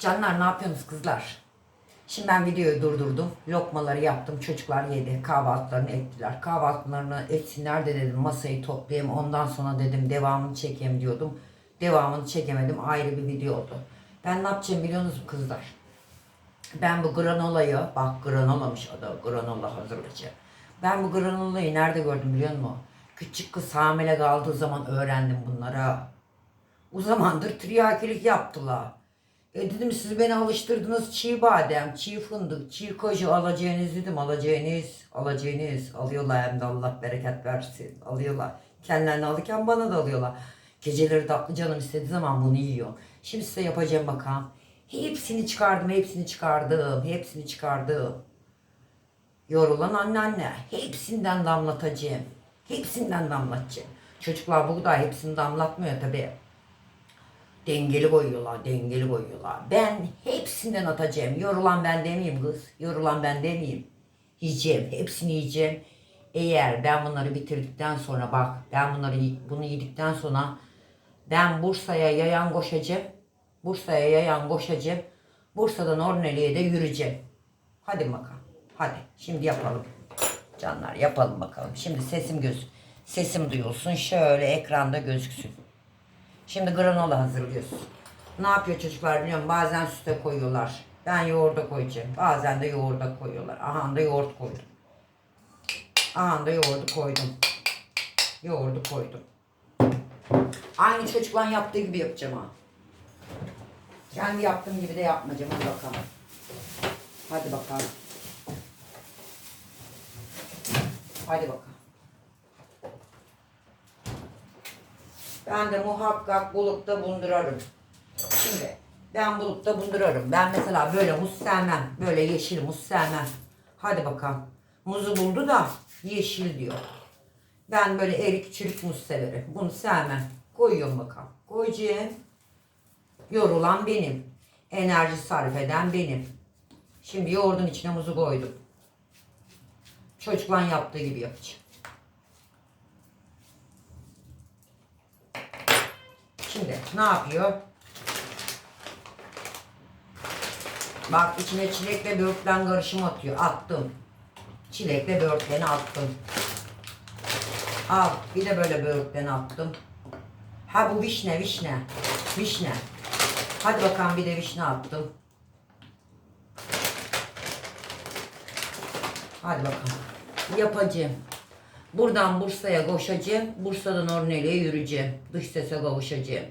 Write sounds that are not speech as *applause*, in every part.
Canlar ne yapıyorsunuz kızlar? Şimdi ben videoyu durdurdum. Lokmaları yaptım. Çocuklar yedi. Kahvaltılarını ettiler. Kahvaltılarını etsinler de dedim masayı toplayayım. Ondan sonra dedim devamını çekeyim diyordum. Devamını çekemedim. Ayrı bir video oldu. Ben ne yapacağım biliyor musunuz kızlar? Ben bu granolayı, bak granolamış adı, granola hazırlayacağım. Ben bu granolayı nerede gördüm biliyor musun? Küçük kız hamile kaldığı zaman öğrendim bunlara. O zamandır triyakilik yaptılar. E dedim siz beni alıştırdınız çiğ badem, çiğ fındık, çiğ koju alacağınız dedim. Alacağınız, alacağınız. Alıyorlar hem de Allah bereket versin. Alıyorlar. Kendilerini alırken bana da alıyorlar. Geceleri tatlı canım istediği zaman bunu yiyor. Şimdi size yapacağım bakalım. Hepsini çıkardım, hepsini çıkardım, hepsini çıkardım. Yorulan anneanne. Hepsinden damlatacağım. Hepsinden damlatacağım. Çocuklar buğday hepsini damlatmıyor tabii. Dengeli koyuyorlar, dengeli koyuyorlar. Ben hepsinden atacağım. Yorulan ben demeyeyim kız. Yorulan ben demeyeyim. Yiyeceğim, hepsini yiyeceğim. Eğer ben bunları bitirdikten sonra bak, ben bunları bunu yedikten sonra ben Bursa'ya yayan koşacağım. Bursa'ya yayan koşacağım. Bursa'dan Orneli'ye de yürüyeceğim. Hadi bakalım. Hadi şimdi yapalım. Canlar yapalım bakalım. Şimdi sesim göz sesim duyulsun. Şöyle ekranda gözüksün. Şimdi granola hazırlıyoruz. Ne yapıyor çocuklar biliyor musun? Bazen süte koyuyorlar. Ben yoğurda koyacağım. Bazen de yoğurda koyuyorlar. Aha da yoğurt koydum. Aha da yoğurdu koydum. Yoğurdu koydum. Aynı çocukların yaptığı gibi yapacağım ha. Kendi yaptığım gibi de yapmayacağım. Hadi bakalım. Hadi bakalım. Hadi bakalım. De muhakkak bulutta bundurarım. Şimdi ben bulutta bundurarım. Ben mesela böyle muz sevmem. Böyle yeşil muz sevmem. Hadi bakalım. Muzu buldu da yeşil diyor. Ben böyle erik çürük muz severim. Bunu sevmem. Koyuyorum bakalım. Koyacağım. Yorulan benim. Enerji sarf eden benim. Şimdi yoğurdun içine muzu koydum. Çocukların yaptığı gibi yapacağım. Şimdi ne yapıyor? Bak içine çilekle böğürtlen karışımı atıyor. Attım. Çilekle böğürtleni attım. Al bir de böyle böğürtleni attım. Ha bu vişne vişne. Vişne. Hadi bakalım bir de vişne attım. Hadi bakalım. Yapacağım. Buradan Bursa'ya koşacağım. Bursa'dan Orneli'ye yürüyeceğim. Dış sese kavuşacağım.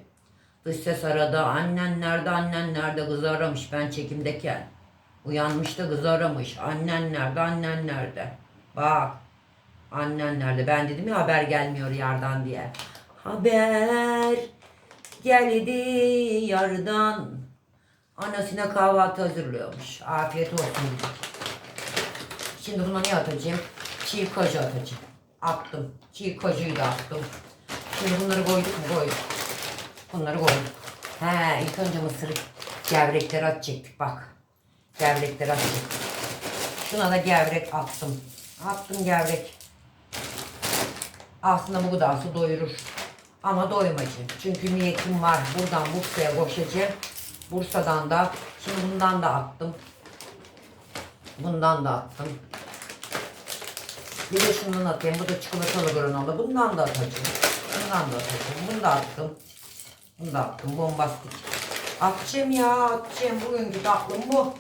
Dış ses arada annen nerede annen nerede kızı aramış ben çekimdeyken. Uyanmış da kızı aramış. Annen nerede annen nerede. Bak. Annen nerede? Ben dedim ya haber gelmiyor yardan diye. Haber geldi yardan. Anasına kahvaltı hazırlıyormuş. Afiyet olsun. Şimdi buna ne atacağım? Çiğ kaju atacağım. Attım. Çiğ kajuyu da attım. Şimdi bunları koyduk mu? Koyduk. Bunları koyduk. He ilk önce mısır gevrekleri atacaktık bak. Gevrekleri atacaktık. Şuna da gevrek attım. Attım gevrek. Aslında bu gıdası doyurur. Ama doymacı. Çünkü niyetim var. Buradan Bursa'ya koşacağım. Bursa'dan da şimdi bundan da attım. Bundan da attım. Bir de şundan atayım. Bu da çikolatalı granola. Bundan da atacağım. Bundan da atacağım. Bunu da attım. Bunu da attım. Bombastik. Atacağım ya. Atacağım. Bugünkü tatlım bu.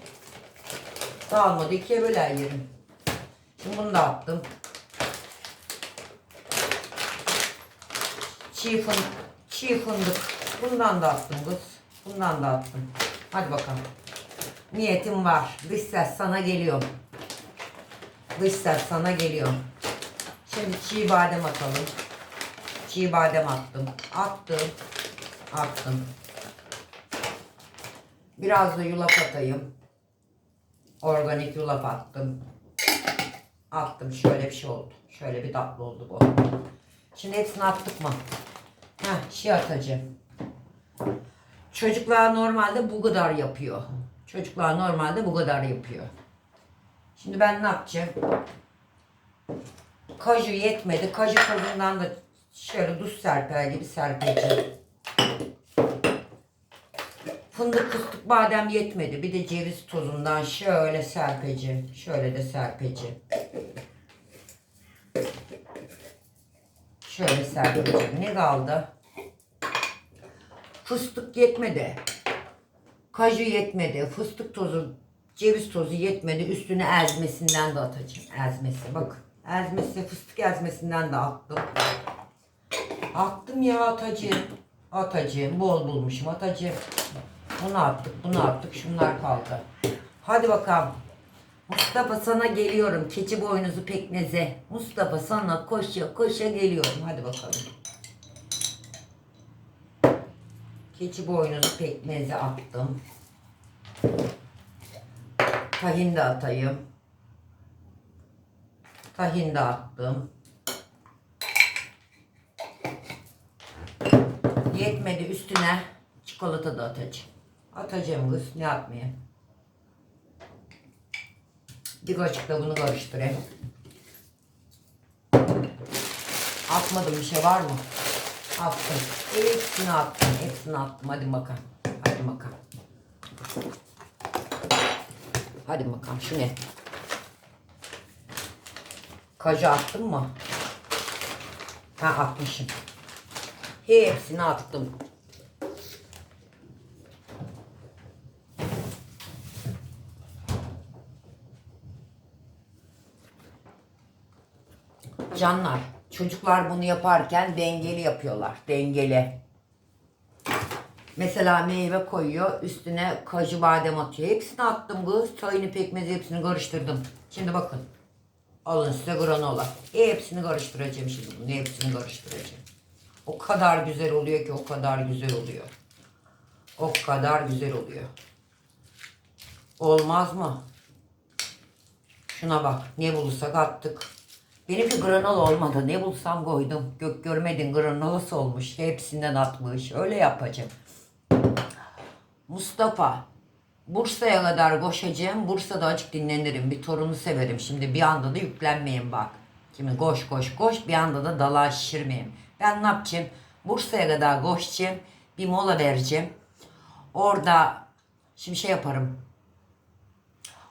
Dağılmadı. ikiye böler yerim. Şimdi bunu da attım. Çiğ fındık. Çiğ fındık. Bundan da attım kız. Bundan da attım. Hadi bakalım. Niyetim var. Dış ses sana geliyorum. Ses sana geliyorum. Şimdi çiğ badem atalım. Çiğ badem attım. Attım. Attım. Biraz da yulaf atayım. Organik yulaf attım. Attım. Şöyle bir şey oldu. Şöyle bir tatlı oldu bu. Şimdi hepsini attık mı? Heh, şey atacağım. Çocuklar normalde bu kadar yapıyor. Çocuklar normalde bu kadar yapıyor. Şimdi ben ne yapacağım? Kaju yetmedi. Kaju tozundan da şöyle tuz serper gibi serpeceğim. Fındık fıstık badem yetmedi. Bir de ceviz tozundan şöyle serpeci. Şöyle de serpeci. Şöyle serpeci. Ne kaldı? Fıstık yetmedi. Kaju yetmedi. Fıstık tozu, ceviz tozu yetmedi. Üstüne ezmesinden de atacağım. Ezmesi bak. Ezmesi, fıstık ezmesinden de attım. Attım ya atacağım. Atacağım. Bol bulmuşum atacağım. Bunu attık, bunu attık. Şunlar kaldı. Hadi bakalım. Mustafa sana geliyorum. Keçi boynuzu pekmeze. Mustafa sana koşa koşa geliyorum. Hadi bakalım. Keçi boynuzu pekmeze attım. Tahin de atayım. Tahin de attım. Yetmedi üstüne çikolata da atacağım. Atacağım kız ne atmayayım. Bir açıkta bunu karıştırayım. Atmadım bir şey var mı? Attım. Hepsini attım. Hepsini attım. Hadi bakalım. Hadi bakalım. Hadi bakalım. Şu ne? Kaju attım mı? Ha atmışım. Hepsini attım. Canlar, çocuklar bunu yaparken dengeli yapıyorlar. Dengeli. Mesela meyve koyuyor, üstüne kaju badem atıyor. Hepsini attım kız. Çayını pekmezi hepsini karıştırdım. Şimdi bakın. Alın size granola. Hepsini karıştıracağım şimdi bunu. Hepsini karıştıracağım. O kadar güzel oluyor ki o kadar güzel oluyor. O kadar güzel oluyor. Olmaz mı? Şuna bak. Ne bulursak attık. Benimki granola olmadı. Ne bulsam koydum. Gök görmedin granolası olmuş. Hepsinden atmış. Öyle yapacağım. Mustafa. Bursa'ya kadar koşacağım. Bursa'da açık dinlenirim. Bir torunu severim. Şimdi bir anda da yüklenmeyin bak. Şimdi koş koş koş. Bir anda da dalağa şişirmeyeyim. Ben ne yapacağım? Bursa'ya kadar koşacağım. Bir mola vereceğim. Orada şimdi şey yaparım.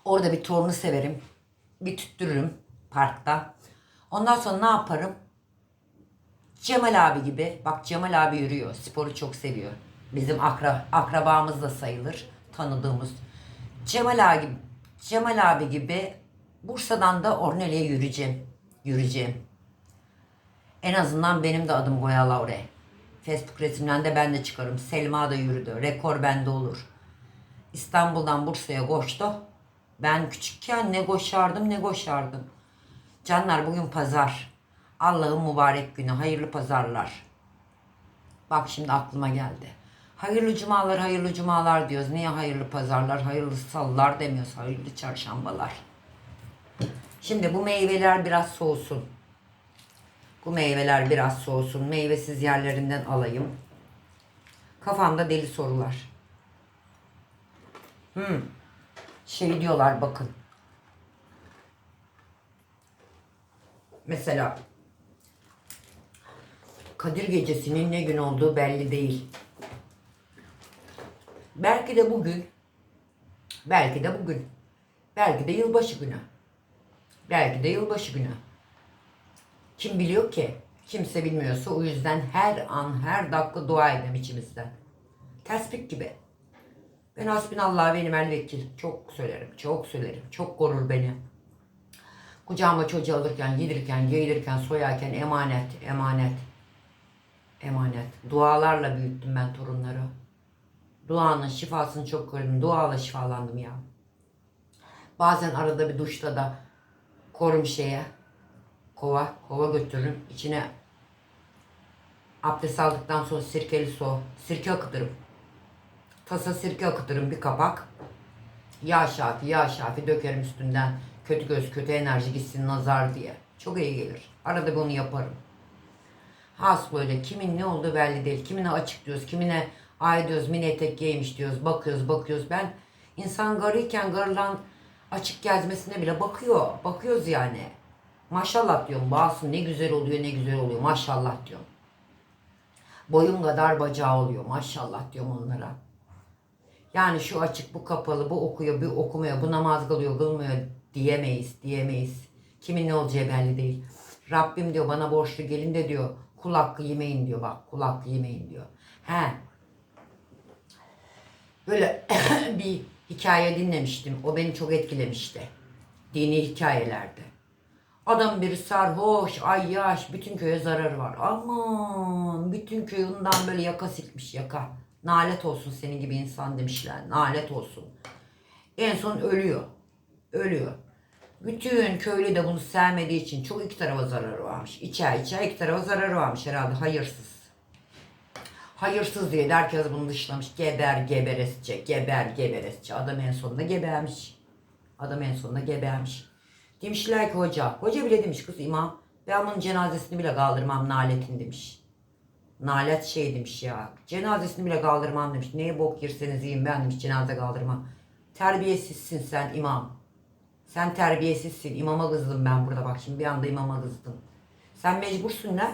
Orada bir torunu severim. Bir tüttürürüm parkta. Ondan sonra ne yaparım? Cemal abi gibi. Bak Cemal abi yürüyor. Sporu çok seviyor. Bizim akra, akrabamız da sayılır. Tanıdığımız. Cemal abi, Cemal abi gibi Bursa'dan da Orneli'ye yürüyeceğim. Yürüyeceğim. En azından benim de adım koyarlar oraya. Facebook resimden de ben de çıkarım. Selma da yürüdü. Rekor bende olur. İstanbul'dan Bursa'ya koştu. Ben küçükken ne koşardım ne koşardım. Canlar bugün pazar. Allah'ın mübarek günü. Hayırlı pazarlar. Bak şimdi aklıma geldi. Hayırlı cumalar, hayırlı cumalar diyoruz. Niye hayırlı pazarlar, hayırlı salılar demiyoruz. Hayırlı çarşambalar. Şimdi bu meyveler biraz soğusun. Bu meyveler biraz soğusun. Meyvesiz yerlerinden alayım. Kafamda deli sorular. Hmm. Şey diyorlar bakın. Mesela Kadir Gecesi'nin ne gün olduğu belli değil. Belki de bugün, belki de bugün, belki de yılbaşı günü, belki de yılbaşı günü. Kim biliyor ki? Kimse bilmiyorsa o yüzden her an, her dakika dua edem içimizden. Tespih gibi. Ben hasbinallah benim el vekil. Çok söylerim, çok söylerim. Çok korur beni. Kucağıma çocuğu alırken, yedirken, yeğilirken, soyarken emanet, emanet. Emanet. Dualarla büyüttüm ben torunları. Duanın şifasını çok gördüm. Duayla şifalandım ya. Bazen arada bir duşta da korum şeye, kova, kova götürürüm. İçine abdest aldıktan sonra sirkeli su, sirke akıtırım. Tasa sirke akıtırım bir kapak. Yağ şafi, yağ şafi dökerim üstünden. Kötü göz, kötü enerji gitsin nazar diye. Çok iyi gelir. Arada bir onu yaparım. Has böyle kimin ne olduğu belli değil. Kimine açık diyoruz, kimine ay diyoruz, mini etek giymiş diyoruz. Bakıyoruz, bakıyoruz. Ben insan garıyken garılan açık gezmesine bile bakıyor. Bakıyoruz yani. Maşallah diyorum. Bazısı ne güzel oluyor, ne güzel oluyor. Maşallah diyorum. Boyun kadar bacağı oluyor. Maşallah diyorum onlara. Yani şu açık, bu kapalı, bu okuyor, bu okumuyor, bu namaz kılıyor, kılmıyor diyemeyiz, diyemeyiz. Kimin ne olacağı belli değil. Rabbim diyor bana borçlu gelin de diyor kul hakkı yemeyin diyor bak kul hakkı yemeyin diyor. He. Böyle *coughs* bir hikaye dinlemiştim. O beni çok etkilemişti. Dini hikayelerde. Adam bir sarhoş, ay yaş, bütün köye zararı var. Aman, bütün köy ondan böyle yaka silkmiş yaka. Nalet olsun senin gibi insan demişler. Nalet olsun. En son ölüyor. Ölüyor. Bütün köylü de bunu sevmediği için çok iki tarafa zararı varmış. İçer içer iki tarafa zararı varmış herhalde hayırsız. Hayırsız diye herkes bunu dışlamış. Geber geberesçe, geber geberesçe. Adam en sonunda gebermiş. Adam en sonunda gebermiş. Demişler ki hoca, hoca bile demiş kız imam. Ben bunun cenazesini bile kaldırmam naletin demiş. Nalet şey demiş ya. Cenazesini bile kaldırmam demiş. Neye bok girseniz yiyin ben demiş cenaze kaldırmam. Terbiyesizsin sen imam. Sen terbiyesizsin. İmama kızdım ben burada bak şimdi bir anda imama kızdım. Sen mecbursun lan.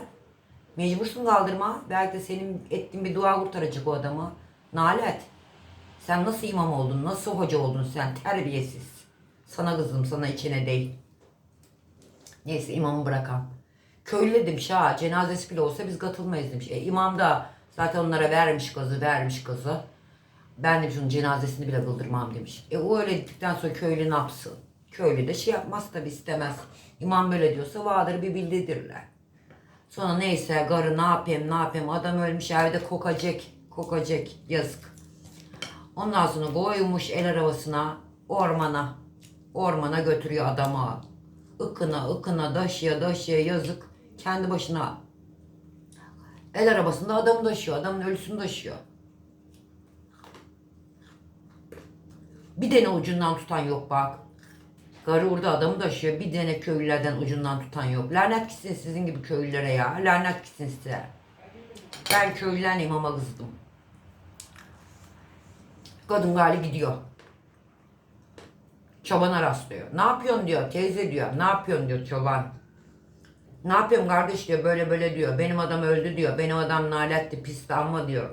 Mecbursun kaldırma. Belki de senin ettiğin bir dua kurtaracak o adamı. Nalet. Sen nasıl imam oldun? Nasıl hoca oldun sen? Terbiyesiz. Sana kızdım sana içine değil. Neyse imamı bırakan. Köylü demiş ha cenazesi bile olsa biz katılmayız demiş. E, imam da zaten onlara vermiş gazı vermiş gazı. Ben demiş onun cenazesini bile kıldırmam demiş. E o öyle dedikten sonra köylü ne yapsın? Köylü de şey yapmaz tabi istemez. İmam böyle diyorsa vardır bir bildidirler. Sonra neyse garı ne yapayım ne yapayım adam ölmüş evde kokacak kokacak yazık. Ondan sonra koymuş el arabasına ormana ormana götürüyor adamı. Ikına ıkına daşıya daşıya yazık kendi başına el arabasında adamı taşıyor adamın ölüsünü taşıyor. Bir tane ucundan tutan yok bak. Garı orada adamı taşıyor. Bir tane köylülerden ucundan tutan yok. Lanet gitsin sizin gibi köylülere ya. Lanet gitsin size. Ben köylülerin imama kızdım. Kadın gali gidiyor. Çobana rastlıyor. Ne yapıyorsun diyor. Teyze diyor. Ne yapıyorsun diyor çoban. Ne yapıyorum kardeş diyor. Böyle böyle diyor. Benim adam öldü diyor. Benim adam naletti pisti ama diyor.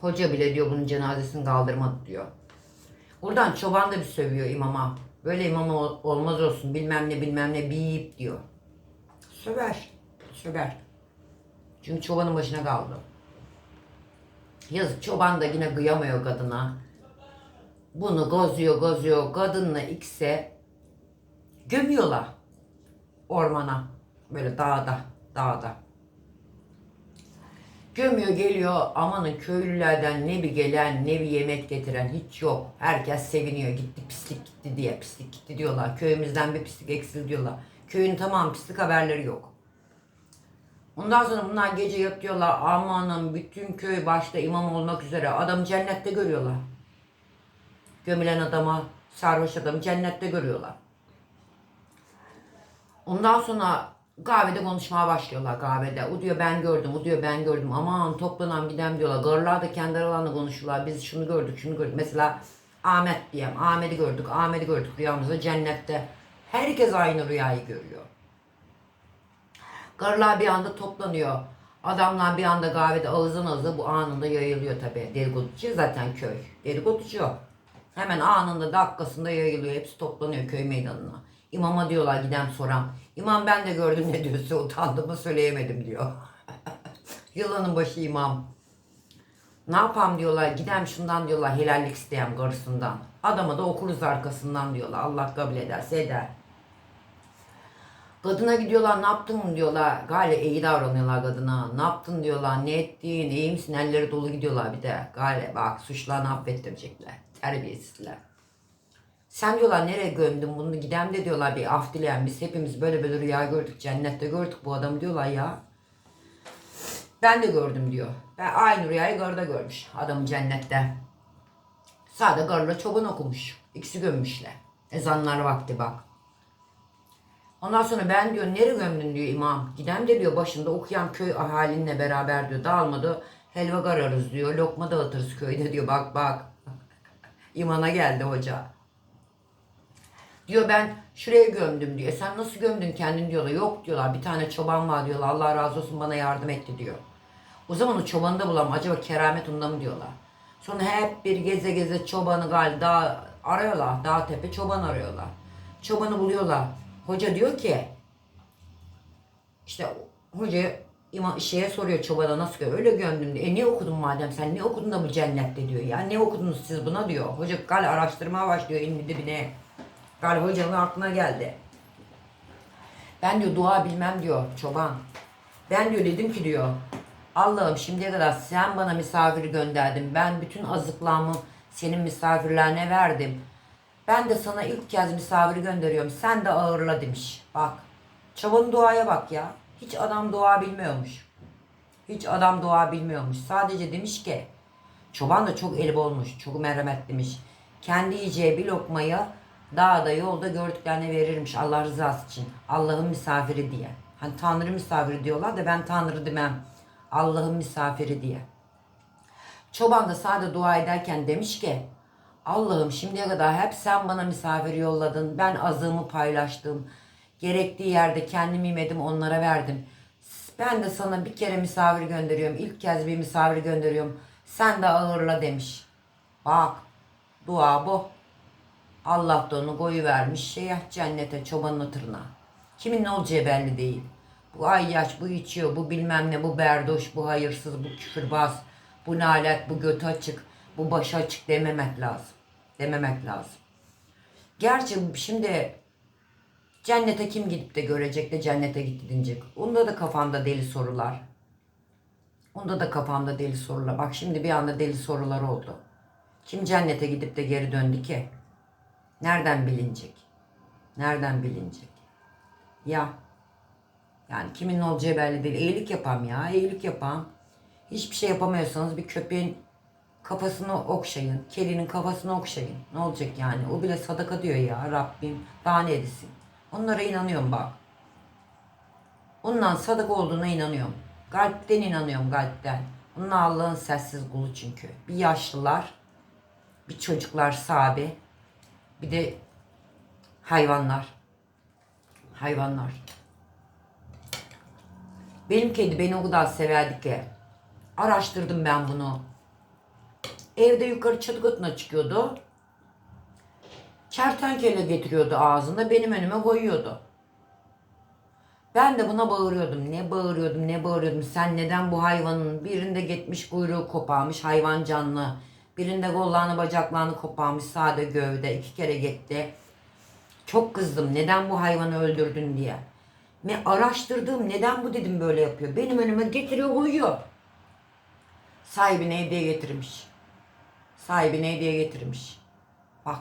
Hoca bile diyor bunun cenazesini kaldırmadı diyor. Oradan çoban da bir sövüyor imama. Böyle imam ol- olmaz olsun bilmem ne bilmem ne bip diyor. Söver. Söver. Çünkü çobanın başına kaldı. Yazık çoban da yine kıyamıyor kadına. Bunu gozuyor gozuyor. Kadınla ikse gömüyorlar. Ormana. Böyle dağda. Dağda. Gömüyor geliyor amanın köylülerden ne bir gelen ne bir yemek getiren hiç yok. Herkes seviniyor gitti pislik gitti diye pislik gitti diyorlar. Köyümüzden bir pislik eksil diyorlar. Köyün tamam pislik haberleri yok. Ondan sonra bunlar gece yatıyorlar amanın bütün köy başta imam olmak üzere adamı cennette görüyorlar. Gömülen adama sarhoş adamı cennette görüyorlar. Ondan sonra kahvede konuşmaya başlıyorlar kahvede. O diyor ben gördüm, o diyor ben gördüm. Aman toplanan gidem diyorlar. Garlar da kendi aralarında konuşuyorlar. Biz şunu gördük, şunu gördük. Mesela Ahmet diyeyim. Ahmet'i gördük, Ahmet'i gördük rüyamızda cennette. Herkes aynı rüyayı görüyor. Garlar bir anda toplanıyor. Adamlar bir anda kahvede ağızdan ağıza bu anında yayılıyor tabii. Dedikoducu zaten köy. Dedikoducu. Hemen anında dakikasında yayılıyor. Hepsi toplanıyor köy meydanına. İmama diyorlar giden soran. İmam ben de gördüm ne diyorsa utandığımı söyleyemedim diyor. *laughs* Yılanın başı imam. Ne yapam diyorlar gidem şundan diyorlar helallik isteyen karısından. Adama da okuruz arkasından diyorlar. Allah kabul ederse eder. Kadına gidiyorlar ne yaptın mı diyorlar. Galiba iyi davranıyorlar kadına. Ne yaptın diyorlar. Ne ettin? iyi misin? Elleri dolu gidiyorlar bir de. Galiba bak suçlarını affettirecekler. Terbiyesizler. Sen diyorlar nereye gömdün bunu gidem de diyorlar bir af dileyen biz hepimiz böyle böyle rüya gördük cennette gördük bu adamı diyorlar ya. Ben de gördüm diyor. Ben aynı rüyayı garda görmüş adamı cennette. Sade garla çoban okumuş. İkisi gömmüşler. Ezanlar vakti bak. Ondan sonra ben diyor nereye gömdün diyor imam. Gidem de diyor başında okuyan köy ahalinle beraber diyor dağılmadı. Helva kararız diyor. Lokma dağıtırız köyde diyor bak bak. *laughs* İmana geldi hoca. Diyor ben şuraya gömdüm diyor. Sen nasıl gömdün kendini diyorlar. Yok diyorlar bir tane çoban var diyorlar. Allah razı olsun bana yardım etti diyor. O zaman o çobanı da bulalım. Acaba keramet onda mı diyorlar. Sonra hep bir geze geze çobanı gal dağ arıyorlar. Dağ tepe çoban arıyorlar. Çobanı buluyorlar. Hoca diyor ki işte hoca ima, şeye soruyor çobana nasıl gö- öyle gömdüm diyor. E ne okudun madem sen ne okudun da bu cennette diyor ya ne okudunuz siz buna diyor. Hoca gal araştırmaya başlıyor elini dibine. Gal hocanın aklına geldi. Ben diyor dua bilmem diyor çoban. Ben diyor dedim ki diyor Allah'ım şimdiye kadar sen bana misafir gönderdin. Ben bütün azıklarımı senin misafirlerine verdim. Ben de sana ilk kez misafir gönderiyorum. Sen de ağırla demiş. Bak. Çobanın duaya bak ya. Hiç adam dua bilmiyormuş. Hiç adam dua bilmiyormuş. Sadece demiş ki çoban da çok elip olmuş. Çok merhametliymiş. Kendi yiyeceği bir lokmayı dağda yolda gördüklerine verirmiş Allah rızası için. Allah'ın misafiri diye. Hani Tanrı misafiri diyorlar da ben Tanrı demem. Allah'ın misafiri diye. Çoban da sadece dua ederken demiş ki Allah'ım şimdiye kadar hep sen bana misafir yolladın. Ben azığımı paylaştım. Gerektiği yerde kendimi yemedim onlara verdim. Ben de sana bir kere misafir gönderiyorum. İlk kez bir misafir gönderiyorum. Sen de ağırla demiş. Bak dua bu. Allah da onu koyu vermiş şeye cennete çobanın tırnağı. Kimin ne olacağı belli değil. Bu ayyaş, bu içiyor, bu bilmem ne, bu berdoş, bu hayırsız, bu küfürbaz, bu nalet, bu götü açık, bu başı açık dememek lazım. Dememek lazım. Gerçi şimdi cennete kim gidip de görecek de cennete gitti dinecek. Onda da kafamda deli sorular. Onda da kafamda deli sorular. Bak şimdi bir anda deli sorular oldu. Kim cennete gidip de geri döndü ki? Nereden bilinecek? Nereden bilinecek? Ya. Yani kimin olacağı belli değil. İyilik yapam ya. iyilik yapam. Hiçbir şey yapamıyorsanız bir köpeğin kafasını okşayın. Kedinin kafasını okşayın. Ne olacak yani? O bile sadaka diyor ya Rabbim. Daha ne edesin? Onlara inanıyorum bak. Ondan sadaka olduğuna inanıyorum. Kalpten inanıyorum kalpten. Onlar Allah'ın sessiz kulu çünkü. Bir yaşlılar, bir çocuklar sahabe, bir de hayvanlar. Hayvanlar. Benim kedi beni o kadar severdi ki. Araştırdım ben bunu. Evde yukarı çatı katına çıkıyordu. Kertenkele getiriyordu ağzında benim önüme koyuyordu. Ben de buna bağırıyordum. Ne bağırıyordum, ne bağırıyordum. Sen neden bu hayvanın birinde gitmiş kuyruğu koparmış hayvan canlı. Birinde kollarını bacaklarını koparmış sade gövde. iki kere gitti. Çok kızdım. Neden bu hayvanı öldürdün diye. Ve araştırdım. Neden bu dedim böyle yapıyor. Benim önüme getiriyor uyuyor. Sahibine hediye getirmiş. Sahibine hediye getirmiş. Bak.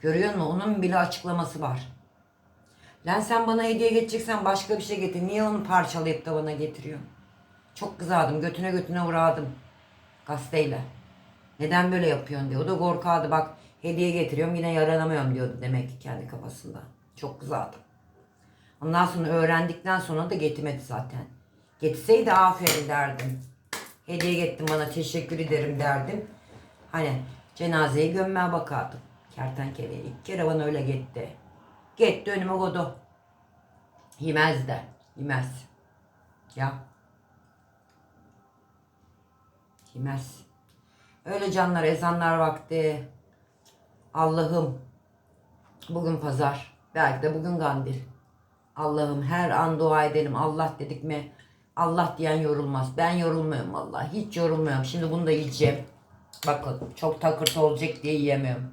Görüyor musun? Onun bile açıklaması var. Lan sen bana hediye getireceksen başka bir şey getir. Niye onu parçalayıp da bana getiriyorsun? Çok kızardım. Götüne götüne vuradım. Gazeteyle. Neden böyle yapıyorsun diye. O da korkardı bak hediye getiriyorum yine yaranamıyorum diyordu demek ki kendi kafasında. Çok kızardım. Ondan sonra öğrendikten sonra da getirmedi zaten. Getirseydi aferin derdim. Hediye gettin bana teşekkür ederim derdim. Hani cenazeyi gömmeye bakardım. Kertenkeleye. İlk kere bana öyle gitti. Gitti önüme koydu. Yemez de. Yemez. Ya. Yemez. Öyle canlar ezanlar vakti. Allah'ım. Bugün pazar. Belki de bugün kandil. Allah'ım her an dua edelim. Allah dedik mi? Allah diyen yorulmaz. Ben yorulmuyorum vallahi. Hiç yorulmuyorum. Şimdi bunu da yiyeceğim. Bakın çok takırtı olacak diye yiyemiyorum.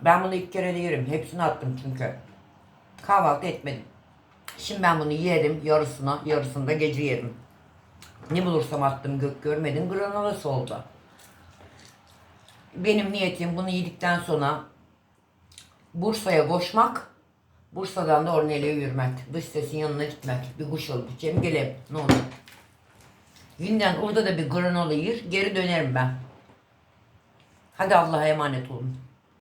Ben bunu ilk kere de yerim. Hepsini attım çünkü. Kahvaltı etmedim. Şimdi ben bunu yerim yarısına, yarısını da gece yerim. Ne bulursam attım gök görmedim. Granolası oldu. Benim niyetim bunu yedikten sonra Bursa'ya koşmak, Bursa'dan da Orneli'ye yürümek. Dış sesin yanına gitmek. Bir kuş alıp gideceğim geleyim. Ne olur. Günden orada da bir granola yer, geri dönerim ben. Hadi Allah'a emanet olun.